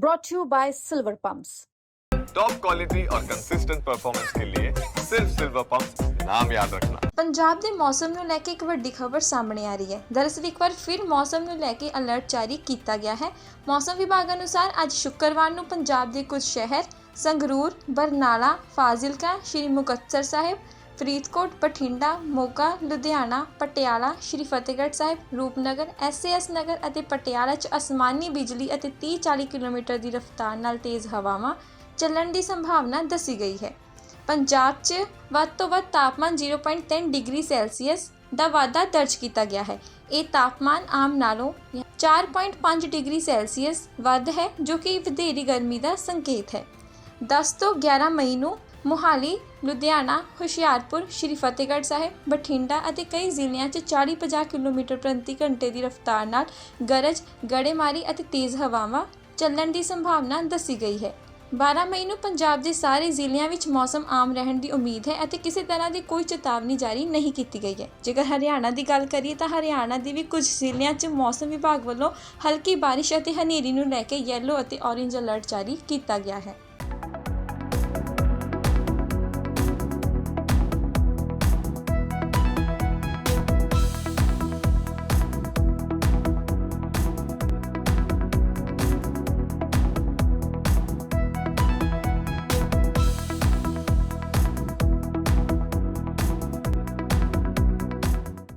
brought to you by Silver Pumps. Top quality और consistent performance के लिए सिर्फ सिल्वर पंप नाम याद रखना ਪੰਜਾਬ ਦੇ ਮੌਸਮ ਨੂੰ ਲੈ ਕੇ ਇੱਕ ਵੱਡੀ ਖਬਰ ਸਾਹਮਣੇ ਆ ਰਹੀ ਹੈ ਦਰਅਸਲ ਇੱਕ ਵਾਰ ਫਿਰ ਮੌਸਮ ਨੂੰ ਲੈ ਕੇ ਅਲਰਟ ਜਾਰੀ ਕੀਤਾ ਗਿਆ ਹੈ ਮੌਸਮ ਵਿਭਾਗ ਅਨੁਸਾਰ ਅੱਜ ਸ਼ੁੱਕਰਵਾਰ ਨੂੰ ਪੰਜਾਬ ਦੇ ਕੁਝ ਸ਼ਹਿਰ ਸੰਗਰੂਰ ਬਰਨਾਲਾ ਫਾਜ਼ਿਲਕਾ ਸ਼੍ਰੀ ਮੁਕਤਸਰ ਸਾਹਿਬ ਫਰੀਦਕੋਟ, ਬਠਿੰਡਾ, ਮੋਗਾ, ਲੁਧਿਆਣਾ, ਪਟਿਆਲਾ, ਸ਼੍ਰੀ ਫਤਿਹਗੜ੍ਹ ਸਾਹਿਬ, ਰੂਪਨਗਰ ਐਸਏਐਸ ਨਗਰ ਅਤੇ ਪਟਿਆਲਾ 'ਚ ਅਸਮਾਨੀ ਬਿਜਲੀ ਅਤੇ 30-40 ਕਿਲੋਮੀਟਰ ਦੀ ਰਫ਼ਤਾਰ ਨਾਲ ਤੇਜ਼ ਹਵਾਵਾਂ ਚੱਲਣ ਦੀ ਸੰਭਾਵਨਾ ਦੱਸੀ ਗਈ ਹੈ। ਪੰਜਾਬ 'ਚ ਵੱਧ ਤੋਂ ਵੱਧ ਤਾਪਮਾਨ 0.3 ਡਿਗਰੀ ਸੈਲਸੀਅਸ ਦਾ ਵਾਧਾ ਦਰਜ ਕੀਤਾ ਗਿਆ ਹੈ। ਇਹ ਤਾਪਮਾਨ ਆਮ ਨਾਲੋਂ 4.5 ਡਿਗਰੀ ਸੈਲਸੀਅਸ ਵੱਧ ਹੈ, ਜੋ ਕਿ ਵਧੇਰੀ ਗਰਮੀ ਦਾ ਸੰਕੇਤ ਹੈ। 10 ਤੋਂ 11 ਮਈ ਨੂੰ ਮੋਹਾਲੀ, ਲੁਧਿਆਣਾ, ਹੁਸ਼ਿਆਰਪੁਰ, ਸ਼੍ਰੀ ਫਤਿਹਗੜ੍ਹ ਸਾਹਿਬ, ਬਠਿੰਡਾ ਅਤੇ ਕਈ ਜ਼ਿਲ੍ਹਿਆਂ 'ਚ 40-50 ਕਿਲੋਮੀਟਰ ਪ੍ਰਤੀ ਘੰਟੇ ਦੀ ਰਫ਼ਤਾਰ ਨਾਲ ਗਰਜ, ਗੜੇਮਾਰੀ ਅਤੇ ਤੇਜ਼ ਹਵਾਵਾਂ ਚੱਲਣ ਦੀ ਸੰਭਾਵਨਾ ਦੱਸੀ ਗਈ ਹੈ। 12 ਮਈ ਨੂੰ ਪੰਜਾਬ ਦੇ ਸਾਰੇ ਜ਼ਿਲ੍ਹਿਆਂ ਵਿੱਚ ਮੌਸਮ ਆਮ ਰਹਿਣ ਦੀ ਉਮੀਦ ਹੈ ਅਤੇ ਕਿਸੇ ਤਰ੍ਹਾਂ ਦੀ ਕੋਈ ਚੇਤਾਵਨੀ ਜਾਰੀ ਨਹੀਂ ਕੀਤੀ ਗਈ ਹੈ। ਜੇਕਰ ਹਰਿਆਣਾ ਦੀ ਗੱਲ ਕਰੀਏ ਤਾਂ ਹਰਿਆਣਾ ਦੇ ਵੀ ਕੁਝ ਜ਼ਿਲ੍ਹਿਆਂ 'ਚ ਮੌਸਮ ਵਿਭਾਗ ਵੱਲੋਂ ਹਲਕੀ ਬਾਰਿਸ਼ ਅਤੇ ਹਨੇਰੀ ਨੂੰ ਲੈ ਕੇ ਯੈਲੋ ਅਤੇ ਔਰੇਂਜ ਅਲਰਟ ਜਾਰੀ ਕੀਤਾ ਗਿਆ ਹੈ।